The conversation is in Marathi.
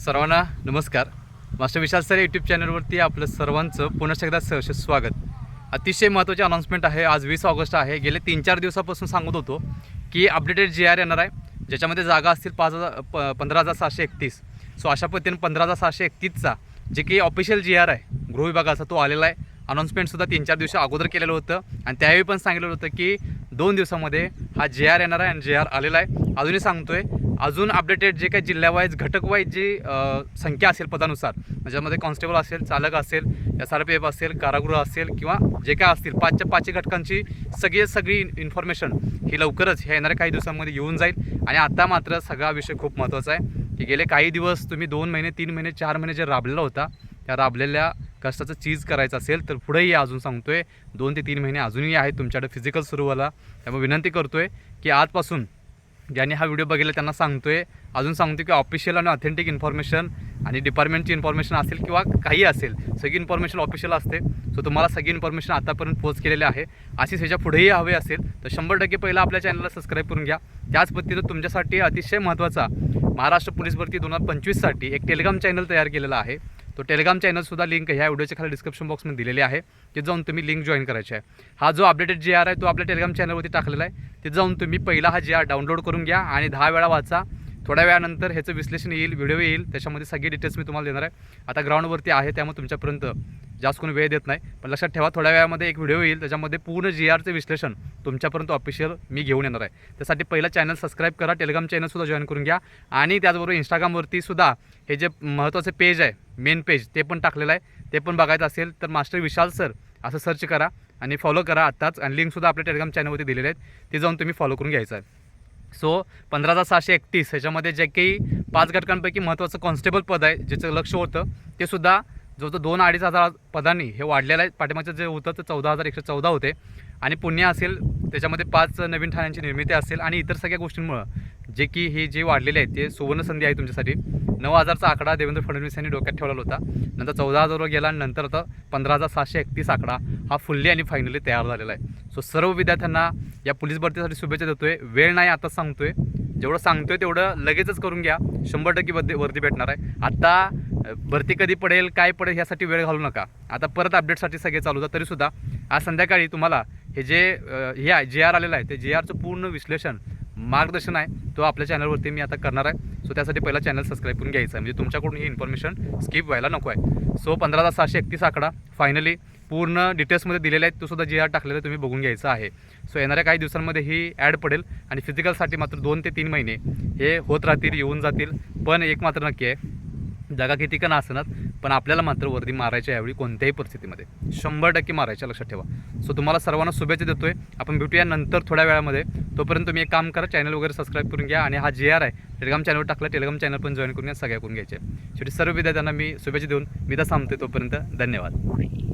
सर्वांना नमस्कार. मास्टर विशाल सर यूट्यूब चॅनलवरती आपलं सर्वांचं पुन्हा एकदा सहर्ष स्वागत. अतिशय महत्त्वाची अनाऊन्समेंट आहे. आज वीस ऑगस्ट आहे. गेले तीन चार दिवसापासून सांगत होतो की अपडेटेड जी आर येणार आहे. ज्याच्यामध्ये जागा असतील पाच हजार प पंधरा हजार सहाशे एकतीस. सो अशा पद्धतीने पंधरा हजार सहाशे एकतीसचा जे की ऑफिशियल जी आर आहे गृहविभागाचा तो आलेला आहे. अनाऊन्समेंटसुद्धा तीन चार दिवस अगोदर केलेलं होतं. आणि त्यावेळी पण सांगितलेलं होतं की दोन दिवसामध्ये हा जे आर येणार आहे आणि जे आर आलेला आहे. अजूनही सांगतो आहे अजून अपडेटेड जे काही जिल्ह्यावाईज घटकवाईज जी संख्या असेल पदानुसार ज्यामध्ये कॉन्स्टेबल असेल चालक असेल एस आर पी एफ असेल कारागृह असेल किंवा जे काय असतील पाचच्या पाचही घटकांची सगळी सगळी इन्फॉर्मेशन ही लवकरच ह्या येणाऱ्या काही दिवसांमध्ये येऊन जाईल. आणि आता मात्र सगळा विषय खूप महत्त्वाचा आहे की गेले काही दिवस तुम्ही दोन महिने तीन महिने चार महिने जे राबलेला होता त्या राबलेल्या कष्टाचं चीज करायचं असेल तर पुढेही अजून सांगतोय दोन ते तीन महिने अजूनही आहेत तुमच्याकडे फिजिकल सुरू व्हायला त्यामुळे विनंती करतोय की आजपासून ज्यांनी हा व्हिडिओ बघितला त्यांना सांगतोय. अजून सांगतो की ऑफिशियल आणि ऑथेंटिक इन्फॉर्मेशन आणि डिपार्टमेंटची इन्फॉर्मेशन असेल किंवा काही असेल सगळी इन्फॉर्मेशन ऑफिशियल असते. सो तुम्हाला सगळी इन्फॉर्मेशन आतापर्यंत पोच केलेली आहे. अशीच ह्याच्या पुढेही हवे असेल तर शंभर टक्के पहिला आपल्या चॅनलला सबस्क्राईब करून घ्या. त्याच पद्धतीनं तुमच्यासाठी अतिशय महत्त्वाचा महाराष्ट्र पोलीस भरती दोन हजार पंचवीससाठी एक टेलिग्राम चॅनल तयार केलेला आहे. तो टेलिग्राम चॅनलसुद्धा लिंक ह्या व्हिडिओच्या खाली डिस्क्रिप्शन बॉक्समध्ये दिलेली आहे. ते जाऊन तुम्ही लिंक जॉईन करायची आहे. हा जो अपडेटेड जे आर आहे तो आपल्या टेलिग्राम चॅनलवरती टाकलेला आहे. ते जाऊन तुम्ही पहिला हा जे आर डाउनलोड करून घ्या आणि दहा वेळा वाचा. थोड्या वेळानंतर ह्याचं विश्लेषण येईल व्हिडिओ येईल. त्याच्यामध्ये सगळे डिटेल्स मी तुम्हाला देणार आहे. आता ग्राउंडवरती आहे त्यामुळे तुमच्यापर्यंत जास्त कोणी वेळ देत नाही. पण लक्षात ठेवा थोड्या वेळामध्ये एक व्हिडिओ येईल. त्याच्यामध्ये पूर्ण जी आरचं विश्लेषण तुमच्यापर्यंत ऑफिशियल मी घेऊन येणार आहे. त्यासाठी पहिला चॅनल सबस्क्राईब करा टेलिग्राम चॅनलसुद्धा जॉईन करून घ्या. आणि त्याचबरोबर इंस्टाग्रामवरती सुद्धा हे जे महत्त्वाचे पेज आहे मेन पेज ते पण टाकलेलं आहे. ते पण बघायचं असेल तर मास्टर विशाल सर असं सर्च करा. आणि फॉलो करा. आत्ताच आणि लिंकसुद्धा आपल्या टेलिग्राम चॅनलवरती दिलेले आहेत. ते जाऊन तुम्ही फॉलो करून घ्यायचं आहे. सो पंधरा हजार सहाशे एकतीस ह्याच्यामध्ये जे काही पाच घटकांपैकी महत्त्वाचं कॉन्स्टेबल पद आहे ज्याचं लक्ष होतं ते सुद्धा तो दोन अडीच हजार पदांनी हे वाढलेलं आहे. पाठिंबाचं जे होतं ते चौदा हजार एकशे चौदा होते. आणि पुण्य असेल त्याच्यामध्ये पाच नवीन ठाण्यांची निर्मिती असेल आणि इतर सगळ्या गोष्टींमुळं. जे की हे जे वाढलेले आहेत ते सुवर्णसंधी आहे तुमच्यासाठी. नऊ हजारचा आकडा देवेंद्र फडणवीस यांनी डोक्यात ठेवलेला होता. नंतर चौदा हजारवर गेला नंतर आता पंधरा हजार सहाशे एकतीस आकडा हा फुल्ली आणि फायनली तयार झालेला आहे. सो सर्व विद्यार्थ्यांना या पोलीस भरतीसाठी शुभेच्छा देतो आहे वेळ नाही आता आहे जेवढं सांगतो आहे तेवढं लगेचच करून घ्या. शंभर टक्के वर्दी वरती भेटणार आहे. आता भरती कधी पडेल काय पडेल ह्यासाठी वेळ घालू नका. आता परत अपडेटसाठी सगळे चालू होतात. तरीसुद्धा आज संध्याकाळी तुम्हाला हे जे हे आहे जे आर आलेलं आहे ते जे आरचं पूर्ण विश्लेषण मार्गदर्शन आहे तो आपल्या चॅनलवरती मी आता करणार आहे. सो त्यासाठी पहिला चॅनल सबस्क्राईब करून घ्यायचं आहे. म्हणजे तुमच्याकडून ही इन्फॉर्मेशन स्किप व्हायला नको आहे. सो पंधरा हजार सहाशे एकतीस आकडा. फायनली पूर्ण डिटेल्समध्ये दिलेले आहेत तो सुद्धा जे आर टाकलेला तुम्ही बघून घ्यायचा आहे. सो येणाऱ्या काही दिवसांमध्ये ही ॲड पडेल आणि फिजिकलसाठी मात्र दोन ते तीन महिने हे होत राहतील येऊन जातील. पण एक मात्र नक्की आहे जागा किती का असणार पण आपल्याला मात्र वर्दी मारायच्या यावेळी कोणत्याही परिस्थितीमध्ये. शंभर टक्के मारायच्या लक्षात ठेवा. सो तुम्हाला सर्वांना शुभेच्छा देतोय. आपण भेटूया नंतर थोड्या वेळामध्ये. तोपर्यंत तुम्ही एक काम करा चॅनल वगैरे सबस्क्राईब करून घ्या आणि हा जे आर आहे टेलिग्राम चॅनल टाकला टेलिग्राम चॅनल पण जॉईन करून घ्या सगळ्या करून घ्यायचे शेवटी सर्व विद्यार्थ्यांना मी शुभेच्छा देऊन मी तर सांगतोय तोपर्यंत. धन्यवाद.